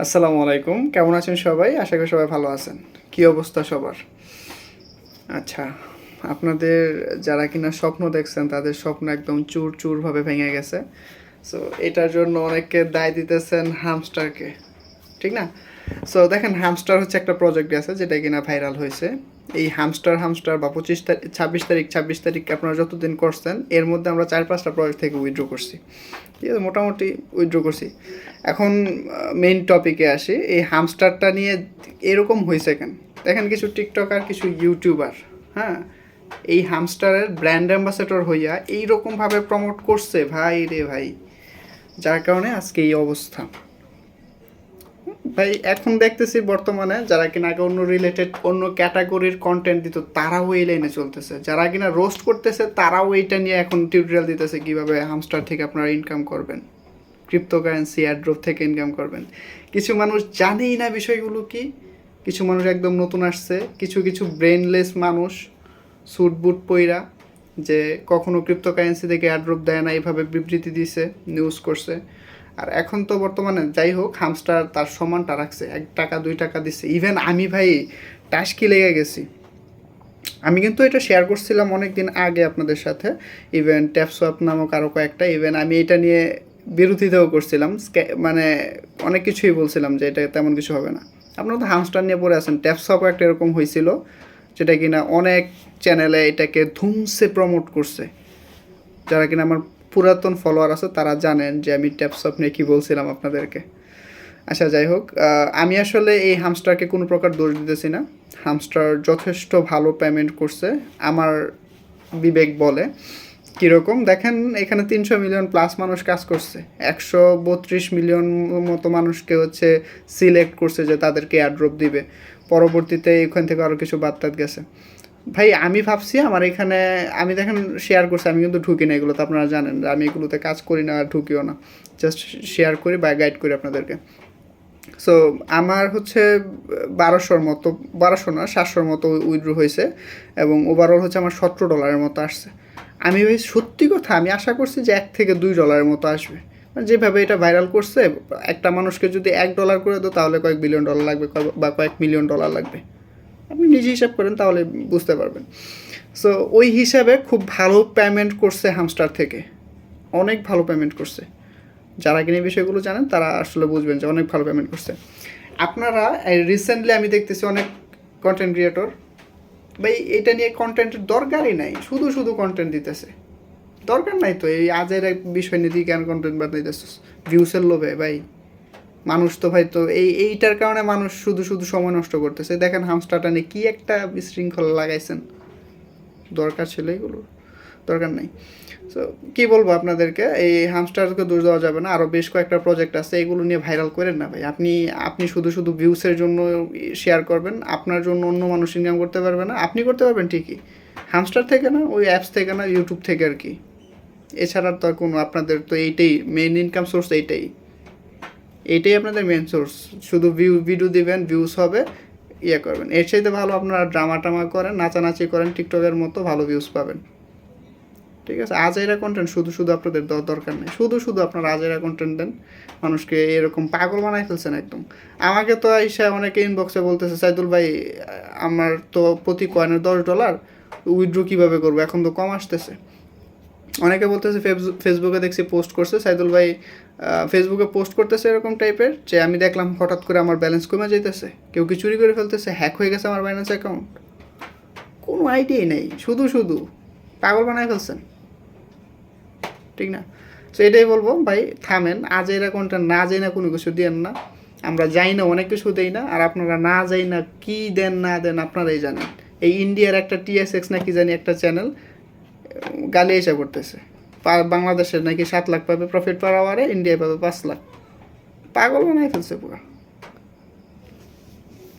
আসসালামু আলাইকুম। কেমন আছেন সবাই? আশা করি সবাই ভালো আছেন। কি অবস্থা সবার? আচ্ছা আপনাদের যারা কিনা স্বপ্ন দেখছেন, তাদের স্বপ্ন একদম চুর চুরভাবে ভেঙে গেছে। সো এটার জন্য অনেককে দায় দিতেছেন হামস্টারকে ঠিক না? সো দেখেন হামস্টার হচ্ছে একটা প্রজেক্ট আছে যেটা কিনা ভাইরাল হয়েছে। এই হামস্টার হামস্টার বা পঁচিশ তারিখ ছাব্বিশ তারিখ ছাব্বিশ তারিখ আপনারা যতদিন করছেন, এর মধ্যে আমরা চার, পাঁচটা প্রজেক্ট থেকে উইথড্র করছি। ঠিক আছে, মোটামুটি উইথড্র করছি। এখন মেইন টপিকে আসি। এই হামস্টারটা নিয়ে এরকম হয়েছে কেন? দেখেন কিছু টিকটকার কিছু ইউটিউবার হ্যাঁ? এই হামস্টারের ব্র্যান্ড অ্যাম্বাসেডর হইয়া এইরকমভাবে প্রমোট করছে। ভাই রে ভাই, যার কারণে আজকে এই অবস্থা। ভাই, এখন দেখতেছি বর্তমানে যারা কিনা আগে অন্য রিলেটেড অন্য ক্যাটাগরির কন্টেন্ট দিত, তারাও এই লাইনে চলতেছে। যারা কিনা রোস্ট করতেছে, তারাও এইটা নিয়ে এখন টিউটোরিয়াল দিতেছে কীভাবে হামস্টার থেকে আপনারা ইনকাম করবেন। ক্রিপ্টোকারেন্সি অ্যাড্রপ থেকে ইনকাম করবেন। কিছু মানুষ জানেই না বিষয়গুলো কি, কিছু মানুষ একদম নতুন আসছে, কিছু কিছু ব্রেনলেস মানুষ স্যুট বুট পইরা, যে কখনো ক্রিপ্টোকারেন্সি থেকে অ্যাড্রপ দেয় না এইভাবে বিবৃতি দিছে নিউজ করছে। আর এখন তো বর্তমানে যাই হোক হামস্টার তার সমানটা রাখছে। এক টাকা, দুই টাকা দিচ্ছে। ইভেন আমি ভাই টাস্কি লেগে গেছি। আমি কিন্তু এটা শেয়ার করছিলাম অনেক দিন আগে আপনাদের সাথে। ইভেন ট্যাপসোয়াপ নামক আরও কয়েকটা। ইভেন আমি এটা নিয়ে বিরোধিতাও করছিলাম। মানে অনেক কিছুই বলছিলাম যে এটা তেমন কিছু হবে না। আপনারা তো হামস্টার নিয়ে পড়ে আছেন। ট্যাপসপও একটা এরকম হয়েছিল, যেটা কিনা অনেক চ্যানেলে এটাকে ধুমসে প্রমোট করছে। যারা কিনা আমার পুরাতন ফলোয়ার আছে, তারা জানেন যে আমি ট্যাপসপ নিয়ে কী বলছিলাম আপনাদেরকে। আচ্ছা যাই হোক আমি আসলে এই হামস্টারকে কোনো প্রকার দোষ দিতেছি না। হামস্টার যথেষ্ট ভালো পেমেন্ট করছে, আমার বিবেক বলে। কীরকম? দেখেন, এখানে তিনশো মিলিয়ন প্লাস মানুষ কাজ করছে। একশো বত্রিশ মিলিয়ন মতো মানুষকে হচ্ছে সিলেক্ট করছে যে তাদেরকে অ্যাড্রপ দিবে। পরবর্তীতে এখান থেকে আরও কিছু বাদ গেছে। ভাই, আমি ভাবছি আমার এখানে, আমি দেখেন শেয়ার করছি, আমি কিন্তু ঢুকি না এগুলোতে, আপনারা জানেন। আমি এগুলোতে কাজ করি না আর ঢুকিও না। জাস্ট শেয়ার করি বা গাইড করি আপনাদেরকে। সো আমার হচ্ছে বারোশোর মতো, বারোশো না, সাতশোর মতো উইড্রো হয়েছে এবং ওভারঅল হচ্ছে আমার সতেরো ডলারের মতো আসছে। আমি ভাই, সত্যি কথা, আমি আশা করছি যে এক থেকে দুই ডলারের মতো আসবে। মানে যেভাবে এটা ভাইরাল করছে, একটা মানুষকে যদি এক ডলার করে দাও, তাহলে কয়েক বিলিয়ন ডলার লাগবে বা কয়েক মিলিয়ন ডলার লাগবে। আপনি নিজে হিসাব করেন, তাহলে বুঝতে পারবেন। সো ওই হিসাবে খুব ভালো পেমেন্ট করছে হামস্টার থেকে। অনেক ভালো পেমেন্ট করছে। যারা কিনে বিষয়গুলো জানেন, তারা আসলে বুঝবেন যে অনেক ভালো পেমেন্ট করছে। আপনারা রিসেন্টলি আমি দেখতেছি অনেক কন্টেন্ট ক্রিয়েটর ভাই, এটা নিয়ে কন্টেন্টের দরকারই নাই। শুধু শুধু কন্টেন্ট দিতেছে। দরকার নাই তো, এই আজের এক বিষয় নিয়ে কেন কন্টেন্ট বানাইতেছিস? ভিউসের লোভে, ভাই। মানুষ তো ভাই তো এই, এইটার কারণে মানুষ শুধু শুধু সময় নষ্ট করতেছে। দেখেন হামস্টারটা নিয়ে কী একটা বিশৃঙ্খলা লাগাইছেন। দরকার ছিল এগুলো, দরকার নাই। সো কী বলব আপনাদেরকে? এই হামস্টারকে দোষ দেওয়া যাবে না। আরও বেশ কয়েকটা প্রজেক্ট আছে, এগুলো নিয়ে ভাইরাল করেন না ভাই। আপনি আপনি শুধু শুধু ভিউসের জন্য শেয়ার করবেন। আপনার জন্য অন্য মানুষ ইনকাম করতে পারবে না। আপনি করতে পারবেন ঠিকই। হামস্টার থেকে না, ওই অ্যাপস থেকে না ইউটিউব থেকে আর কি। এছাড়া তো আর কোনো, আপনাদের তো এইটাই মেইন ইনকাম সোর্স এইটাই। এইটাই আপনাদের মেন সোর্স শুধু ভিউ ভিডিও দিবেন ভিউস হবে ইয়ে করবেন। এর চাইতে ভালো আপনারা ড্রামা টামা করেন, নাচানাচি করেন টিকটকের মতো ভালো ভিউজ পাবেন। ঠিক আছে? আজাইরা কন্টেন্ট শুধু শুধু আপনাদের দরকার নেই। শুধু শুধু আপনারা আজাইরা কন্টেন্ট দেন। মানুষকে এরকম পাগল বানাই ফেলছেন একদম। আমাকে তো আইসা অনেকে ইনবক্সে বলতেছে, সাইদুল ভাই, আমার তো প্রতি কয়েনের দশ ডলার উইথড্র কীভাবে করব? এখন তো কম আসতেছে। অনেকে বলতেছে ফেসবু- ফেসবুকে দেখছি পোস্ট করছে, সাইদুল ভাই ফেসবুকে পোস্ট করতেছে এরকম টাইপের যে আমি দেখলাম হঠাৎ করে আমার ব্যালেন্স কমে যাইতেছে। কেউ কি চুরি করে ফেলতেছে? হ্যাক হয়ে গেছে আমার ব্যালেন্স অ্যাকাউন্ট কোনো আইডিয়াই নেই। শুধু শুধু পাগল বানায় ফেলছেন। ঠিক না? তো এটাই বলব, ভাই, থামেন। আজ এরা কোনটা না যাই না কোনো কিছু দেন না। আমরা যাই না, অনেক কিছু দেই না। আর আপনারা না যাই না কি দেন, না দেন, আপনারাই জানেন। এই ইন্ডিয়ার একটা টিএসএক্স নাকি জানি একটা চ্যানেল গালি এসে করতেছে। বাংলাদেশের নাকি সাত লাখ পাবে প্রফিট পার আওয়ারে ইন্ডিয়া পাবে পাঁচ লাখ। পাগল বানাই ফেলছে পুরো।